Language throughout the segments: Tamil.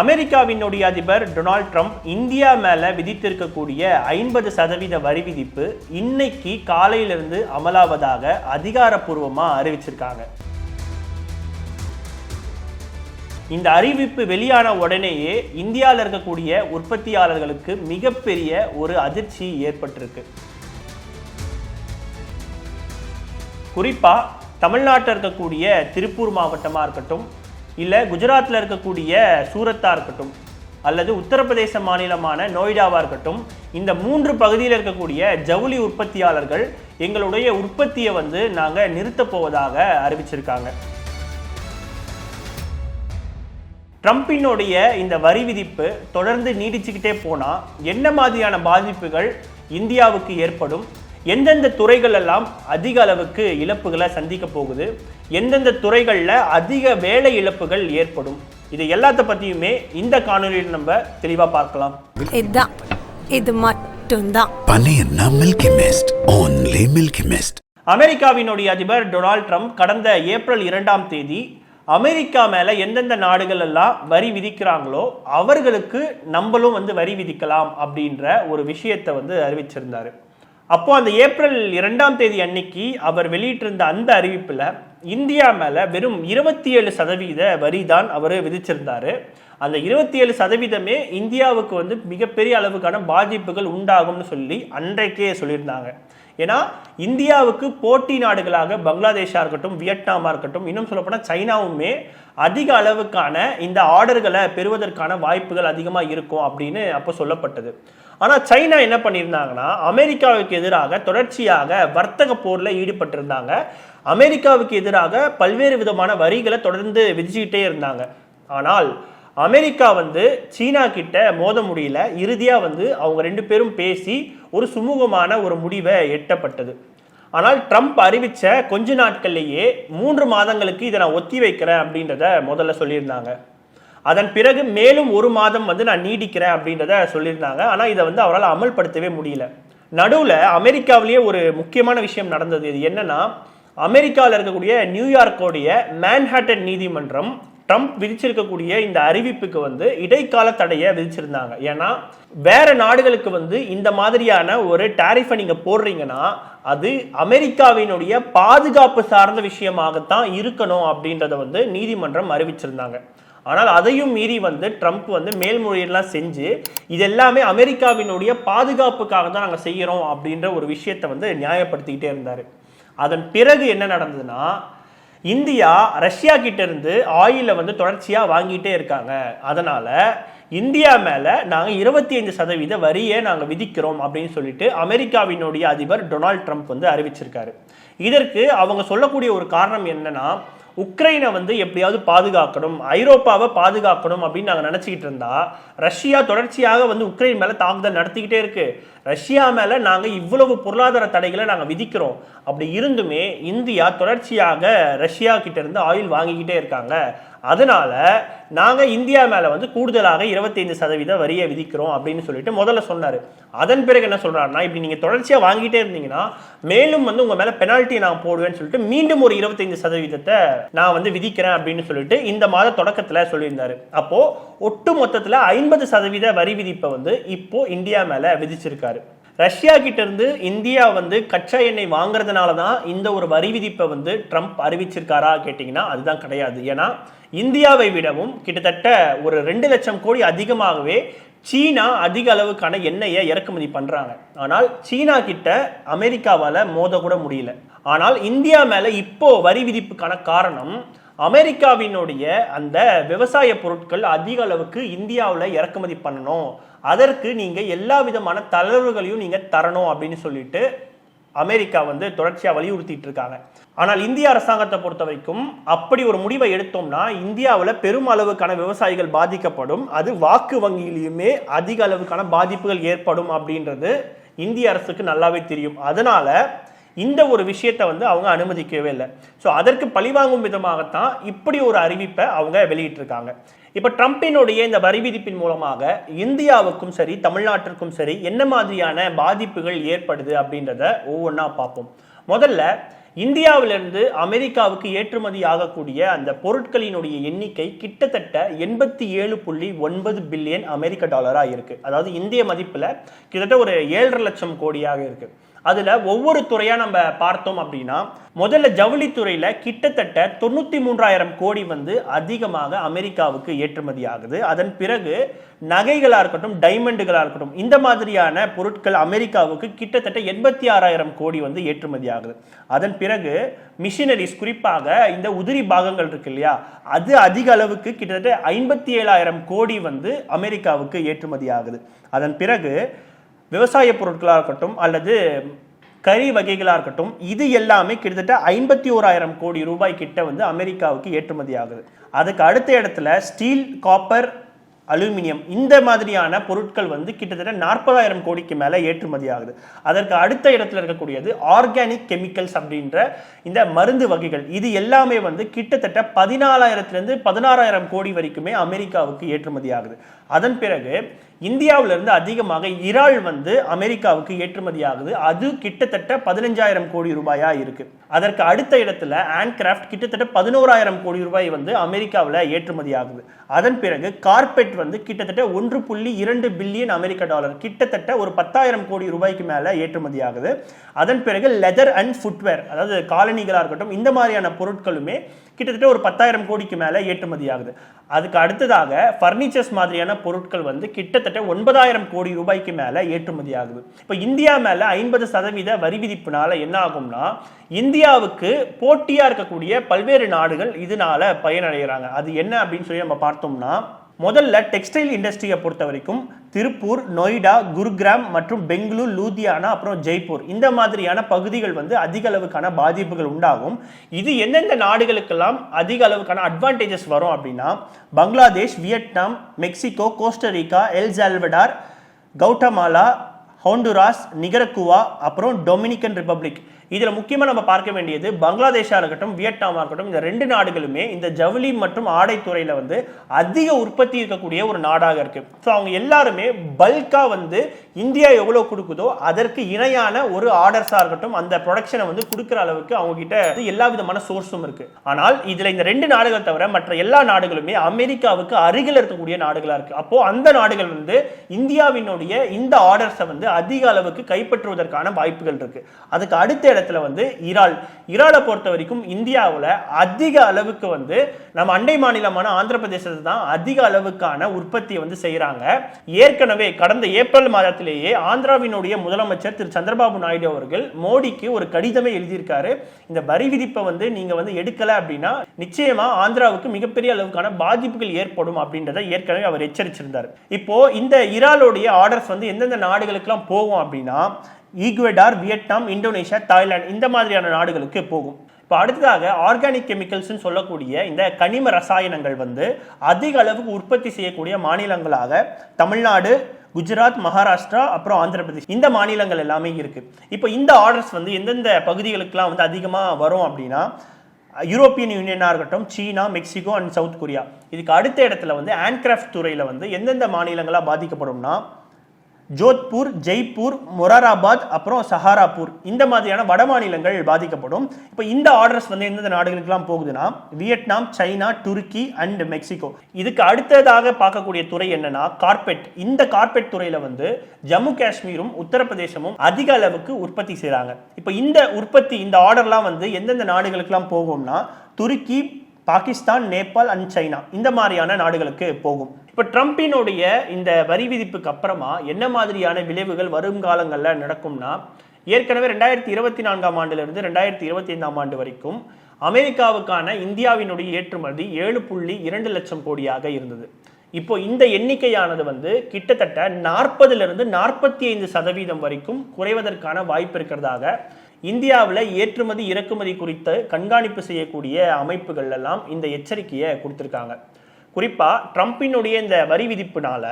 அமெரிக்காவினுடைய அதிபர் டொனால்ட் ட்ரம்ப் இந்தியா மேல விதித்திருக்கக்கூடிய ஐம்பது சதவீத வரி விதிப்பு இன்னைக்கு காலையிலிருந்து அமலாவதாக அதிகாரப்பூர்வமாக அறிவிச்சிருக்காங்க. இந்த அறிவிப்பு வெளியான உடனேயே இந்தியாவில் இருக்கக்கூடிய உற்பத்தியாளர்களுக்கு மிகப்பெரிய ஒரு அதிர்ச்சி ஏற்பட்டிருக்கு. குறிப்பா தமிழ்நாட்டில் இருக்கக்கூடிய திருப்பூர் மாவட்டமாக இருக்கட்டும் இல்லை குஜராத்தில் இருக்கக்கூடிய சூரத்தாக இருக்கட்டும் அல்லது உத்தரப்பிரதேச மாநிலமான நோய்டாவாக இருக்கட்டும் இந்த மூன்று பகுதியில் இருக்கக்கூடிய ஜவுளி உற்பத்தியாளர்கள் எங்களுடைய உற்பத்தியை வந்து நாங்கள் நிறுத்தப் போவதாக அறிவிச்சிருக்காங்க. ட்ரம்பினுடைய இந்த வரி விதிப்பு தொடர்ந்து நீடிச்சுக்கிட்டே போனால் என்ன மாதிரியான பாதிப்புகள் இந்தியாவுக்கு ஏற்படும்? எந்தெந்த துறைகள் எல்லாம் அதிக அளவுக்கு இழப்புகளை சந்திக்க போகுது எந்தெந்த துறைகளில் அதிக வேலை இழப்புகள் ஏற்படும் இது எல்லாத்த பற்றியுமே இந்த காணொலியில் நம்ம தெளிவாக பார்க்கலாம். இதுதான். இது மட்டும்தான். Milky Mist only Milky Mist அமெரிக்காவினுடைய அதிபர் டொனால்ட் ட்ரம்ப் கடந்த ஏப்ரல் இரண்டாம் தேதி அமெரிக்கா மேல எந்தெந்த நாடுகள் எல்லாம் வரி விதிக்கிறாங்களோ அவர்களுக்கு நம்மளும் வந்து வரி விதிக்கலாம் அப்படின்ற ஒரு விஷயத்தை வந்து அறிவிச்சிருந்தாரு. அப்போ அந்த ஏப்ரல் இரண்டாம் தேதி அன்னைக்கு அவர் வெளியிட்டிருந்த அந்த அறிவிப்புல இந்தியா மேல வெறும் இருபத்தி ஏழு சதவீத வரி தான் அவர் விதிச்சிருந்தாரு. அந்த இருபத்தி ஏழு சதவீதமே இந்தியாவுக்கு வந்து மிகப்பெரிய அளவுக்கான பாதிப்புகள் உண்டாகும்னு சொல்லி அன்றைக்கே சொல்லியிருந்தாங்க. ஏன்னா இந்தியாவுக்கு போட்டி நாடுகளாக பங்களாதேஷாக இருக்கட்டும் வியட்நாமாக இருக்கட்டும் இன்னும் சொல்லப்போனால் சைனாவுமே அதிக அளவுக்கான இந்த ஆர்டர்களை பெறுவதற்கான வாய்ப்புகள் அதிகமாக இருக்கும் அப்படின்னு அப்போ சொல்லப்பட்டது. ஆனால் சைனா என்ன பண்ணியிருந்தாங்கன்னா அமெரிக்காவுக்கு எதிராக தொடர்ச்சியாக வர்த்தக போரில் ஈடுபட்டிருந்தாங்க. அமெரிக்காவுக்கு எதிராக பல்வேறு விதமான வரிகளை தொடர்ந்து விதிச்சுக்கிட்டே இருந்தாங்க. ஆனால் அமெரிக்கா வந்து சீனா கிட்ட மோத முடியல. இறுதியாக வந்து அவங்க ரெண்டு பேரும் பேசி ஒரு சுமூகமான ஒரு முடிவை எட்டப்பட்டது. ஆனால் ட்ரம்ப் அறிவித்த கொஞ்ச நாட்கள்லேயே மூன்று மாதங்களுக்கு இதை நான் ஒத்தி வைக்கிறேன் அப்படின்றத முதல்ல சொல்லியிருந்தாங்க. அதன் பிறகு மேலும் ஒரு மாதம் வந்து நான் நீடிக்கிறேன் அப்படின்றத சொல்லியிருந்தாங்க. ஆனால் இதை வந்து அவரால் அமல்படுத்தவே முடியல. நடுவில் அமெரிக்காவிலேயே ஒரு முக்கியமான விஷயம் நடந்தது. இது என்னன்னா அமெரிக்காவில் இருக்கக்கூடிய நியூயார்க்கோடைய மேன்ஹாட்டன் நீதிமன்றம் ட்ரம்ப் விதிச்சிருக்கக்கூடிய இந்த அறிவிப்புக்கு வந்து இடைக்கால தடையை விதிச்சிருந்தாங்க. ஏன்னா வேற நாடுகளுக்கு வந்து இந்த மாதிரியான ஒரு டாரிஃபை நீங்க போடுறீங்கன்னா அது அமெரிக்காவினுடைய பாதுகாப்பு சார்ந்த விஷயமாகத்தான் இருக்கணும் அப்படின்றத வந்து நீதிமன்றம் அறிவிச்சிருந்தாங்க. ஆனால் அதையும் மீறி வந்து ட்ரம்ப் வந்து மேல்முறையெல்லாம் செஞ்சு இது எல்லாமே அமெரிக்காவினுடைய பாதுகாப்புக்காக தான் நாங்கள் செய்கிறோம் அப்படின்ற ஒரு விஷயத்தை வந்து நியாயப்படுத்திக்கிட்டே இருந்தார். அதன் பிறகு என்ன நடந்ததுன்னா இந்தியா ரஷ்யா கிட்ட இருந்து ஆயிலை வந்து தொடர்ச்சியாக வாங்கிட்டே இருக்காங்க. அதனால இந்தியா மேலே நாங்கள் இருபத்தி ஐந்து சதவீத வரியை நாங்கள் விதிக்கிறோம் அப்படின்னு சொல்லிட்டு அமெரிக்காவினுடைய அதிபர் டொனால்ட் ட்ரம்ப் வந்து அறிவிச்சிருக்காரு. இதற்கு அவங்க சொல்லக்கூடிய ஒரு காரணம் என்னன்னா உக்ரைனை வந்து எப்படியாவது பாதுகாக்கணும் ஐரோப்பாவை பாதுகாக்கணும் அப்படின்னு நாங்கள் நினச்சிக்கிட்டு இருந்தா ரஷ்யா தொடர்ச்சியாக வந்து உக்ரைன் மேலே தாக்குதல் நடத்திக்கிட்டே இருக்கு. ரஷ்யா மேலே நாங்கள் இவ்வளவு பொருளாதார தடைகளை நாங்கள் விதிக்கிறோம். அப்படி இருந்துமே இந்தியா தொடர்ச்சியாக ரஷ்யா கிட்ட இருந்து ஆயில் வாங்கிக்கிட்டே இருக்காங்க. அதனால நாங்கள் இந்தியா மேலே வந்து கூடுதலாக இருபத்தைந்து சதவீத வரியை விதிக்கிறோம் அப்படின்னு சொல்லிட்டு முதல்ல சொன்னார். அதன் பிறகு என்ன சொல்கிறாருன்னா இப்படி நீங்கள் தொடர்ச்சியாக வாங்கிட்டே இருந்தீங்கன்னா மேலும் வந்து உங்கள் மேலே பெனால்ட்டி நான் போடுவேன்னு சொல்லிட்டு மீண்டும் ஒரு இருபத்தைந்து சதவீதத்தை நான் வந்து விதிக்கிறேன் அப்படின்னு சொல்லிட்டு இந்த மாத தொடக்கத்தில் சொல்லியிருந்தார். அப்போது ஒட்டு மொத்தத்தில் ஐம்பது சதவீத வரி விதிப்பை வந்து இப்போ இந்தியா மேலே விதிச்சிருக்காரு. ரஷ்யா கிட்ட இருந்து இந்தியா வந்து கச்சா எண்ணெய் வாங்குறதுனால தான் இந்த ஒரு வரி விதிப்பை வந்து ட்ரம்ப் அறிவிச்சிருக்காரா கேட்டிங்கன்னா அதுதான் கிடையாது. ஏன்னா இந்தியாவை விடவும் கிட்டத்தட்ட ஒரு ரெண்டு லட்சம் கோடி அதிகமாகவே சீனா அதிக அளவுக்கான எண்ணெயை இறக்குமதி பண்ணுறாங்க ஆனால் சீனா கிட்ட அமெரிக்காவால் மோதக்கூட முடியல. ஆனால் இந்தியா மேலே இப்போ வரி விதிப்புக்கான காரணம் அமெரிக்காவினுடைய அந்த விவசாய பொருட்கள் அதிக அளவுக்கு இந்தியாவில் இறக்குமதி பண்ணணும். அதற்கு நீங்கள் எல்லா விதமான தளர்வுகளையும் நீங்கள் தரணும் அப்படின்னு சொல்லிட்டு அமெரிக்கா வந்து தொடர்ச்சியாக வலியுறுத்திட்டு இருக்காங்க ஆனால் இந்திய அரசாங்கத்தை பொறுத்த வரைக்கும் அப்படி ஒரு முடிவை எடுத்தோம்னா இந்தியாவில் பெரும் அளவுக்கான விவசாயிகள் பாதிக்கப்படும். அது வாக்கு வங்கியிலையுமே அதிக அளவுக்கான பாதிப்புகள் ஏற்படும் அப்படின்றது இந்திய அரசுக்கு நல்லாவே தெரியும். அதனால இந்த ஒரு விஷயத்தை வந்து அவங்க அனுமதிக்கவே இல்லை. ஸோ அதற்கு பழிவாங்கும் விதமாகத்தான் இப்படி ஒரு அறிவிப்பை அவங்க வெளியிட்டிருக்காங்க. இப்போ ட்ரம்பினுடைய இந்த வரி விதிப்பின் மூலமாக இந்தியாவுக்கும் சரி தமிழ்நாட்டிற்கும் சரி என்ன மாதிரியான பாதிப்புகள் ஏற்படுது அப்படின்றத ஒவ்வொன்றா பார்ப்போம். முதல்ல இந்தியாவிலிருந்து அமெரிக்காவுக்கு ஏற்றுமதி ஆகக்கூடிய அந்த பொருட்களினுடைய எண்ணிக்கை கிட்டத்தட்ட எண்பத்தி ஏழு புள்ளி ஒன்பது பில்லியன் அமெரிக்க டாலராக இருக்குது அதாவது இந்திய மதிப்பில் கிட்டத்தட்ட ஒரு ஏழரை லட்சம் கோடியாக இருக்குது அதில் ஒவ்வொரு துறையாக நம்ம பார்த்தோம் அப்படின்னா முதல்ல ஜவுளித்துறையில் கிட்டத்தட்ட தொண்ணூற்றி மூன்றாயிரம் கோடி வந்து அதிகமாக அமெரிக்காவுக்கு ஏற்றுமதி ஆகுது. அதன் பிறகு நகைகளாக இருக்கட்டும் டைமண்டுகளாக இருக்கட்டும் இந்த மாதிரியான பொருட்கள் அமெரிக்காவுக்கு கிட்டத்தட்ட எண்பத்தி ஆறாயிரம் கோடி வந்து ஏற்றுமதி ஆகுது. அதன் பிறகு மிஷினரிஸ் குறிப்பாக இந்த உதிரி பாகங்கள் இருக்கு இல்லையா அது அதிக அளவுக்கு கிட்டத்தட்ட ஐம்பத்தி ஏழாயிரம் கோடி வந்து அமெரிக்காவுக்கு ஏற்றுமதி ஆகுது. அதன் பிறகு விவசாய பொருட்களாக இருக்கட்டும் அல்லது கறி வகைகளாக இருக்கட்டும் இது எல்லாமே கிட்டத்தட்ட ஐம்பத்தி ஓராயிரம் கோடி ரூபாய் கிட்ட வந்து அமெரிக்காவுக்கு ஏற்றுமதி ஆகுது. அதுக்கு அடுத்த இடத்துல ஸ்டீல் காப்பர் அலுமினியம் இந்த மாதிரியான பொருட்கள் வந்து கிட்டத்தட்ட நாற்பதாயிரம் கோடிக்கு மேலே ஏற்றுமதி ஆகுது. அதற்கு அடுத்த இடத்துல இருக்கக்கூடியது ஆர்கானிக் கெமிக்கல்ஸ் அப்படின்ற இந்த மருந்து வகைகள். இது எல்லாமே வந்து கிட்டத்தட்ட பதினாலாயிரத்துலேருந்து பதினாறாயிரம் கோடி வரைக்குமே அமெரிக்காவுக்கு ஏற்றுமதி ஆகுது. அதன் பிறகு இந்தியாவிலிருந்து அதிகமாக இறால் வந்து அமெரிக்காவுக்கு ஏற்றுமதி ஆகுது அது கிட்டத்தட்ட பதினஞ்சாயிரம் கோடி ரூபாயா இருக்கு. அதற்கு அடுத்த இடத்துல ஹேண்ட்கிராஃப்ட் கிட்டத்தட்ட பதினோராயிரம் கோடி ரூபாய் வந்து அமெரிக்காவில் ஏற்றுமதி ஆகுது அதன் பிறகு கார்பெட் வந்து கிட்டத்தட்ட ஒன்று புள்ளி இரண்டு பில்லியன் அமெரிக்க டாலர் கிட்டத்தட்ட ஒரு பத்தாயிரம் கோடி ரூபாய்க்கு மேலே ஏற்றுமதி ஆகுது அதன் பிறகு லெதர் அண்ட் ஃபுட்வேர் அதாவது காலனிகளாக இருக்கட்டும் இந்த மாதிரியான பொருட்களுமே கிட்டத்தட்ட ஒரு பத்தாயிரம் கோடிக்கு மேலே ஏற்றுமதி ஆகுது. அதுக்கு அடுத்ததாக ஃபர்னிச்சர்ஸ் மாதிரியான பொருட்கள் வந்து கிட்டத்தட்ட ஒன்பதாயிரம் கோடி ரூபாய்க்கு மேலே ஏற்றுமதி ஆகுது. இப்போ இந்தியா மேலே ஐம்பது சதவீத வரி விதிப்புனால என்ன ஆகும்னா இந்தியாவுக்கு போட்டியாக இருக்கக்கூடிய பல்வேறு நாடுகள் இதனால பயனடைகிறாங்க. அது என்ன அப்படின்னு சொல்லி நம்ம பார்த்தோம்னா முதல்ல டெக்ஸ்டைல் இண்டஸ்ட்ரியை பொறுத்த வரைக்கும் திருப்பூர் நொய்டா குருகிராம் மற்றும் பெங்களூர் லூதியானா அப்புறம் ஜெய்ப்பூர். இந்த மாதிரியான பகுதிகள் வந்து அதிக அளவுக்கான பாதிப்புகள் உண்டாகும். இது எந்தெந்த நாடுகளுக்கெல்லாம் அதிக அளவுக்கான அட்வான்டேஜஸ் வரும் அப்படின்னா Bangladesh Vietnam Mexico Costa Rica El Salvador Guatemala Honduras Nicaragua அப்புறம் டொமினிக்கன் ரிப்பப்ளிக் இதில் முக்கியமாக நம்ம பார்க்க வேண்டியது பங்களாதேஷாக இருக்கட்டும் வியட்நாமாக இருக்கட்டும் இந்த ரெண்டு நாடுகளுமே இந்த ஜவுளி மற்றும் ஆடைத்துறையில் வந்து அதிக உற்பத்தி இருக்கக்கூடிய ஒரு நாடாக இருக்குது ஸோ அவங்க எல்லாருமே பல்காக வந்து இந்தியா எவ்வளோ கொடுக்குதோ அதற்கு இணையான ஒரு ஆர்டர்ஸாக இருக்கட்டும் அந்த ப்ரொடக்ஷனை வந்து கொடுக்குற அளவுக்கு அவங்க கிட்ட எல்லா விதமான சோர்ஸும் இருக்குது ஆனால் இதில் இந்த ரெண்டு நாடுகள் தவிர மற்ற எல்லா நாடுகளுமே அமெரிக்காவுக்கு அருகில் இருக்கக்கூடிய நாடுகளாக இருக்குது அப்போது அந்த நாடுகள் வந்து இந்தியாவினுடைய இந்த ஆர்டர்ஸை வந்து அதிக அளவுக்கு கைப்பற்றுவதற்கான வாய்ப்புகள் இருக்குது அதுக்கு அடுத்த இடத்துல வந்து இறால். இறாலை பொறுத்த வரைக்கும் இந்தியாவில் அதிக அளவுக்கு வந்து நம்ம அண்டை மாநிலமான ஆந்திர பிரதேசத்தில் தான் அதிக அளவுக்கான உற்பத்தியை வந்து செய்கிறாங்க ஏற்கனவே கடந்த ஏப்ரல் மாதத்திலேயே ஆந்திராவினுடைய முதலமைச்சர் திரு சந்திரபாபு நாயுடு அவர்கள் மோடிக்கு ஒரு கடிதமே எழுதியிருக்காரு. இந்த வரி விதிப்பை வந்து நீங்கள் வந்து எடுக்கலை அப்படின்னா நிச்சயமா ஆந்திராவுக்கு மிகப்பெரிய அளவுக்கான பாதிப்புகள் ஏற்படும் அப்படின்றத ஏற்கனவே அவர் எச்சரிச்சிருந்தார். இப்போ இந்த இறாலுடைய ஆர்டர்ஸ் வந்து எந்தெந்த நாடுகளுக்கெல்லாம் போகும் அப்படின்னா ஈக்வெடார் வியட்நாம் இந்தோனேஷியா தாய்லாந்து இந்த மாதிரியான நாடுகளுக்கு போகும். இப்போ அடுத்ததாக ஆர்கானிக் கெமிக்கல்ஸ்னு சொல்லக்கூடிய இந்த கனிம ரசாயனங்கள் வந்து அதிக அளவுக்கு உற்பத்தி செய்யக்கூடிய மாநிலங்களாக தமிழ்நாடு குஜராத் மகாராஷ்டிரா அப்புறம் ஆந்திர பிரதேஷ் இந்த மாநிலங்கள் எல்லாமே இருக்கு. இப்போ இந்த ஆர்டர்ஸ் வந்து எந்தெந்த பகுதிகளுக்கெல்லாம் வந்து அதிகமாக வரும் அப்படின்னா யூரோப்பியன் யூனியனாக இருக்கட்டும் China Mexico and South Korea. இதுக்கு அடுத்த இடத்துல வந்து ஹேண்ட்கிராஃப்ட் துறையில் வந்து எந்தெந்த மாநிலங்களாக பாதிக்கப்படும்னா ஜோத்பூர் ஜெய்ப்பூர் மொராராபாத் அப்புறம் சஹாராப்பூர் இந்த மாதிரியான வட மாநிலங்கள் பாதிக்கப்படும். இப்போ இந்த ஆர்டர்ஸ் வந்து எந்தெந்த நாடுகளுக்கெல்லாம் போகுதுன்னா வியட்நாம் சைனா துருக்கி அண்ட் மெக்சிகோ. இதுக்கு அடுத்ததாக பார்க்கக்கூடிய துறை என்னன்னா கார்பெட். இந்த கார்பெட் துறையில வந்து ஜம்மு காஷ்மீரும் உத்தரப்பிரதேசமும் அதிக அளவுக்கு உற்பத்தி செய்கிறாங்க இப்போ இந்த உற்பத்தி இந்த ஆர்டர்லாம் வந்து எந்தெந்த நாடுகளுக்கெல்லாம் போகும்னா துருக்கி பாகிஸ்தான் நேபாள் அண்ட் சைனா. இந்த மாதிரியான நாடுகளுக்கு போகும். இப்போ ட்ரம்பினுடைய இந்த வரி விதிப்புக்கு அப்புறமா என்ன மாதிரியான விளைவுகள் வரும் காலங்களில் நடக்கும்னா ஏற்கனவே ரெண்டாயிரத்தி இருபத்தி நான்காம் ஆண்டிலிருந்து ரெண்டாயிரத்தி இருபத்தி ஐந்தாம் ஆண்டு வரைக்கும் அமெரிக்காவுக்கான இந்தியாவினுடைய ஏற்றுமதி ஏழு புள்ளி இரண்டு லட்சம் கோடியாக இருந்தது. இப்போ இந்த எண்ணிக்கையானது வந்து கிட்டத்தட்ட நாற்பதுலேருந்து நாற்பத்தி ஐந்து சதவீதம் வரைக்கும் குறைவதற்கான வாய்ப்பு இருக்கிறதாக இந்தியாவில் ஏற்றுமதி இறக்குமதி குறித்து கண்காணிப்பு செய்யக்கூடிய அமைப்புகள் எல்லாம் இந்த எச்சரிக்கையை கொடுத்துருக்காங்க. குறிப்பாக ட்ரம்பினுடைய இந்த வரி விதிப்புனால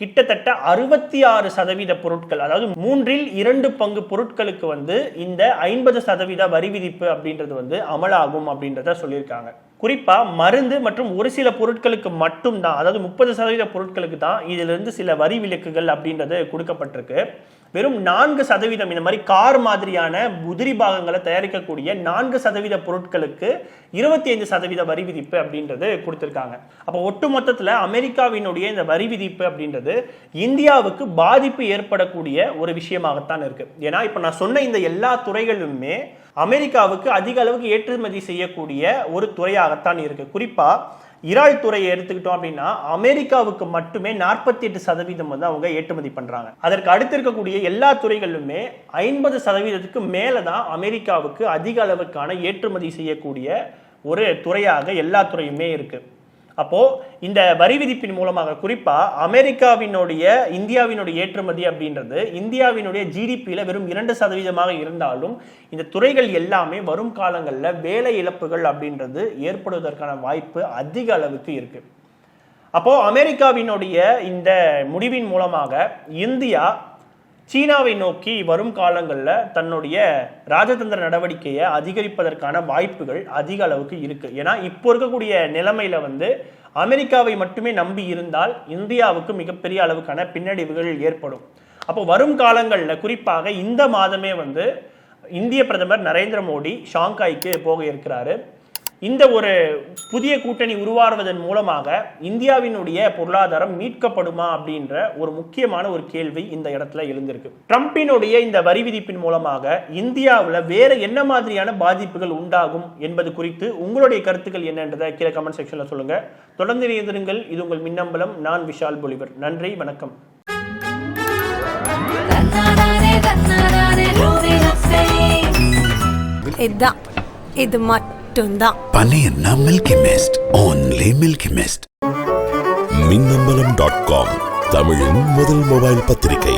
கிட்டத்தட்ட அறுபத்தி ஆறு சதவீத பொருட்கள் அதாவது மூன்றில் இரண்டு பங்கு பொருட்களுக்கு வந்து இந்த ஐம்பது சதவீத வரி விதிப்பு அப்படின்றது வந்து அமலாகும் அப்படின்றத சொல்லியிருக்காங்க. குறிப்பாக மருந்து மற்றும் ஒரு சில பொருட்களுக்கு மட்டும்தான் அதாவது முப்பது சதவீத பொருட்களுக்கு தான் இதிலிருந்து சில வரி விலக்குகள் அப்படின்றது கொடுக்கப்பட்டிருக்கு. வெறும் நான்கு சதவீதம் இந்த மாதிரி கார் மாதிரியான உதிரி பாகங்களை தயாரிக்கக்கூடிய நான்கு சதவீத பொருட்களுக்கு இருபத்தி ஐந்து சதவீத வரி விதிப்பு அப்படின்றது கொடுத்துருக்காங்க. அப்போ ஒட்டு மொத்தத்தில் அமெரிக்காவினுடைய இந்த வரி விதிப்பு அப்படின்றது இந்தியாவுக்கு பாதிப்பு ஏற்படக்கூடிய ஒரு விஷயமாகத்தான் இருக்கு. ஏன்னா இப்போ நான் சொன்ன இந்த எல்லா துறைகளுமே அமெரிக்காவுக்கு அதிக அளவுக்கு ஏற்றுமதி செய்யக்கூடிய ஒரு துறையாகத்தான் இருக்கு. குறிப்பா இறால் துறையை எடுத்துக்கிட்டோம் அப்படின்னா அமெரிக்காவுக்கு மட்டுமே நாற்பத்தி எட்டு சதவீதம் வந்து அவங்க ஏற்றுமதி பண்றாங்க. அதற்கு அடுத்து இருக்கக்கூடிய எல்லா துறைகளிலுமே ஐம்பது சதவீதத்துக்கு மேலே தான் அமெரிக்காவுக்கு அதிக அளவுக்கான ஏற்றுமதி செய்யக்கூடிய ஒரு துறையாக எல்லா துறையுமே இருக்கு. அப்போது இந்த வரி விதிப்பின் மூலமாக குறிப்பாக அமெரிக்காவினுடைய இந்தியாவினுடைய ஏற்றுமதி அப்படின்றது இந்தியாவினுடைய ஜிடிபியில் வெறும் இரண்டு சதவீதமாக இருந்தாலும் இந்த துறைகள் எல்லாமே வரும் காலங்களில் வேலை இழப்புகள் அப்படின்றது ஏற்படுவதற்கான வாய்ப்பு அதிக அளவுக்கு இருக்குது அப்போது அமெரிக்காவினுடைய இந்த முடிவின் மூலமாக இந்தியா சீனாவை நோக்கி வரும் காலங்களில் தன்னுடைய ராஜதந்திர நடவடிக்கையை அதிகரிப்பதற்கான வாய்ப்புகள் அதிக அளவுக்கு இருக்கு. ஏன்னா இப்போ இருக்கக்கூடிய நிலைமையில வந்து அமெரிக்காவை மட்டுமே நம்பி இருந்தால் இந்தியாவுக்கு மிகப்பெரிய அளவுக்கான பின்னடைவுகள் ஏற்படும். அப்போ வரும் காலங்களில் குறிப்பாக இந்த மாதமே வந்து இந்திய பிரதமர் நரேந்திர மோடி ஷாங்காய்க்கு போக இருக்கிறாரு. இந்த ஒரு புதிய கூட்டணி உருவாடுவதன் மூலமாக இந்தியாவினுடைய பொருளாதாரம் மீட்கப்படுமா அப்படின்ற ஒரு முக்கியமான ஒரு கேள்வி இந்த இடத்துல எழுந்திருக்கு. ட்ரம்பினுடைய இந்த வரி விதிப்பின் மூலமாக இந்தியாவில் வேற என்ன மாதிரியான பாதிப்புகள் உண்டாகும் என்பது குறித்து உங்களுடைய கருத்துக்கள் என்னன்றதை கீழே கமெண்ட் செக்ஷன்ல சொல்லுங்க. தொடர்ந்து இணைந்திருங்கள். இது உங்கள் மின்னம்பலம். நான் விஷால் பொலிவர். நன்றி. வணக்கம். தன்னானே தன்னானே moving மட்டும்தான் Panina Milky Mist. Only Milky Mist. Minnambalam dot com தமிழின் முதல் மொபைல் பத்திரிகை